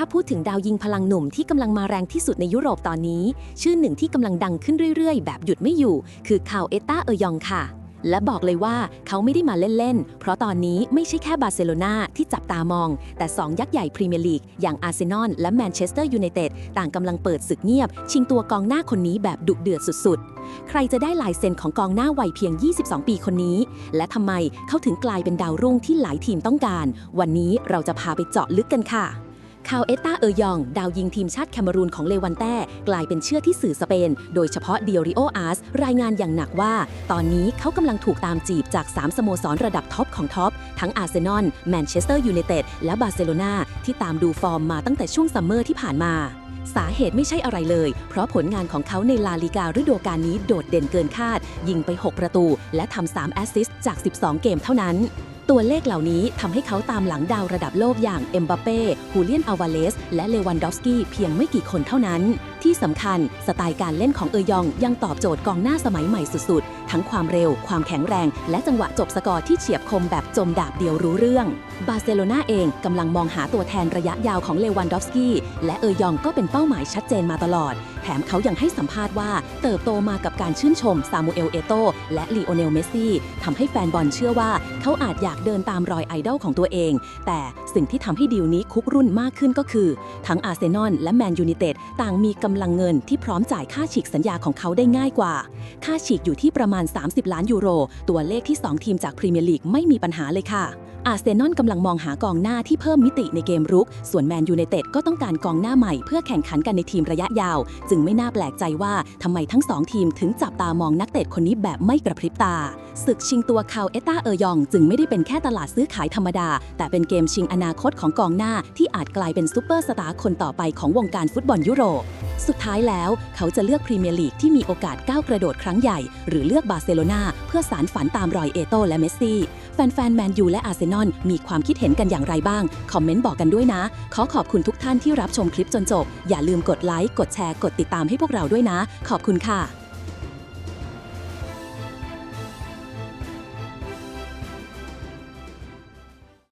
ถ้าพูดถึงดาวยิงพลังหนุ่มที่กำลังมาแรงที่สุดในยุโรปตอนนี้ ชื่อหนึ่งที่กำลังดังขึ้นเรื่อยๆ แบบหยุดไม่อยู่ คือคาวเอต้าเออยองค่ะ และบอกเลยว่าเขาไม่ได้มาเล่นๆ เพราะตอนนี้ไม่ใช่แค่บาร์เซโลนาที่จับตามอง แต่ 2 ยักษ์ใหญ่พรีเมียร์ลีก อย่างอาร์เซนอลและแมนเชสเตอร์ยูไนเต็ดต่างกำลังเปิดศึกเงียบ ชิงตัวกองหน้าคนนี้แบบดุเดือดสุดๆ ใครจะได้ลายเซ็นของกองหน้าวัยเพียง 22 ปีคนนี้ และทำไมเขาถึงกลายเป็นดาวรุ่งที่หลายทีมต้องการ วันนี้เราจะพาไปเจาะลึกกันค่ะ คาวเอต้าเออยอง ดาวยิงทีมชาติแคเมรูนของเลวันแต้ กลายเป็นเชื่อที่สื่อสเปน โดยเฉพาะเดียริโออาร์สรายงานอย่างหนักว่า ตอนนี้เขากำลังถูกตามจีบจาก 3 สโมสรระดับท็อปของท็อป ทั้งอาร์เซนอลแมนเชสเตอร์ยูไนเต็ดและบาร์เซโลนาที่ตามดูฟอร์มมาตั้งแต่ช่วงซัมเมอร์ที่ผ่านมาสาเหตุไม่ใช่อะไรเลย เพราะผลงานของเขาในลาลิการฤดูกาลนี้โดดเด่นเกินคาด ยิงไป 6 ประตู และทำ3แอสซิสต์จาก 12 เกมเท่านั้น ตัวเลขเหล่านี้ทำให้เขาตามหลังดาวระดับโลกอย่างเอ็มบัปเป้ ฮูเลียนอัลวาเลส และเลวันดอฟสกี้เพียงไม่กี่คนเท่านั้น ที่สำคัญ สไตล์การเล่นของเอยองยังตอบโจทย์กองหน้าสมัยใหม่สุดๆ ทั้งความเร็ว ความแข็งแรง และจังหวะจบสกอร์ที่เฉียบคมแบบจมดาบเดียวรู้เรื่อง บาร์เซโลนาเองกำลังมองหาตัวแทนระยะยาวของเลวันดอฟสกี้ และเอยองก็เป็นเป้าหมายชัดเจนมาตลอด แถมเขายังให้สัมภาษณ์ว่าเติบโตมากับการชื่นชมซามูเอลเอโตและลีโอเนลเมสซี่ทำให้แฟนบอลเชื่อว่าเขาอาจอยากเดินตามรอยไอดอลของตัวเอง แต่สิ่งที่ทำให้ดีลนี้คุกรุ่นมากขึ้นก็คือ ทั้งอาร์เซนอลและแมนยู i นเต็ดต่างมีกำลังเงินที่พร้อมจ่ายค่าฉีกสัญญาของเขาได้ง่ายกว่า ค่าฉีกอยู่ที่ประมาณ 30 ล้านยูโร ตัวเลขที่ 2 ทีมจากพรีเมียร์ลีกไม่มีปัญหาเลยค่ะ อาร์เซนอลกำลังมองหากองหน้าที่เพิ่มมิติในเกมรุก ส่วนแมนยู i นเต็ดก็ต้องการกองหน้าใหม่เพื่อแข่งขันกันในทีมระยะยาว จึงไม่น่าแปลกใจว่าทำไมทั้งสองทีมถึงจับตามองนักเตะคนนี้แบบไม่กระพริบตา ศึกชิงตัวคาวเอต้าเออยองจึงไม่ได้เป็นแค่ตลาดซื้อขายธรรมดา แต่เป็นเกมชิงอนาคตของกองหน้าที่อาจกลายเป็นซูเปอร์สตาร์คนต่อไปของวงการฟุตบอลยุโรป สุดท้ายแล้วเขาจะเลือกพรีเมียร์ลีกที่มีโอกาสก้าวกระโดดครั้งใหญ่ หรือเลือกบาร์เซโลนาเพื่อสารฝันตามรอยเอโตและเมสซี่แฟนๆแมนยูและอาร์เซนอลมีความคิดเห็นกันอย่างไรบ้าง คอมเมนต์บอกกันด้วยนะ ขอขอบคุณทุกท่านที่รับชมคลิปจนจบ อย่าลืมกดไลค์ กดแชร์ กดติดตามให้พวกเราด้วยนะ ขอบคุณค่ะ